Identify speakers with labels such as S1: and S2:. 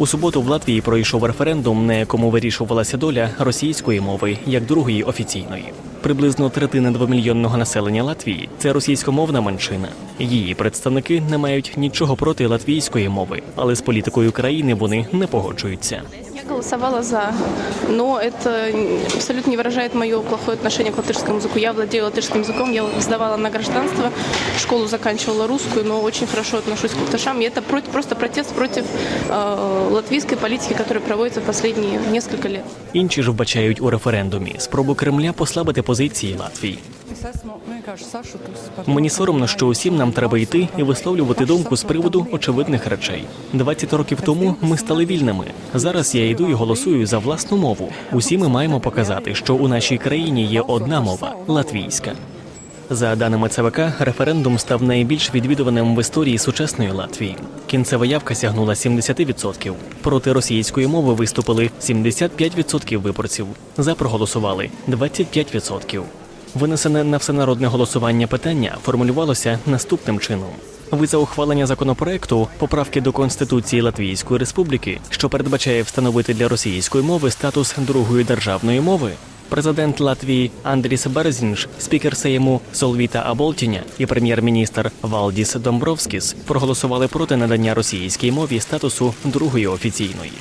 S1: У суботу в Латвії пройшов референдум, на якому вирішувалася доля російської мови як другої офіційної. Приблизно третина двомільйонного населення Латвії це російськомовна меншина. Її представники не мають нічого проти латвійської мови, але з політикою країни вони не погоджуються
S2: Я голосовала за, но это абсолютно не выражает мое плохое отношение к латышскому языку. Я владею латышским языком, я сдавала на гражданство, школу заканчивала русскую, но очень хорошо отношусь к латышам. И это против, просто протест против э, латвийской политики, которая проводится последние несколько лет.
S1: Інші ж вбачають у референдумі спробу Кремля послабити позиції Латвії. Мені соромно, що усім нам треба йти і висловлювати думку з приводу очевидних речей. 20 років тому ми стали вільними. Зараз я йду і голосую за власну мову. Усі ми маємо показати, що у нашій країні є одна мова латвійська. За даними ЦВК, референдум став найбільш відвідуваним в історії сучасної Латвії. Кінцева явка сягнула 70%. Проти російської мови виступили 75% виборців. За проголосували 25%. Винесене на всенародне голосування питання формулювалося наступним чином. Ви за ухвалення законопроекту поправки до Конституції Латвійської Республіки, що передбачає встановити для російської мови статус другої державної мови. Президент Латвії Андріс Берзінш, спікер Сейму Солвіта Аболтіня і прем'єр-міністр Валдіс Домбровскіс проголосували проти надання російській мові статусу другої офіційної.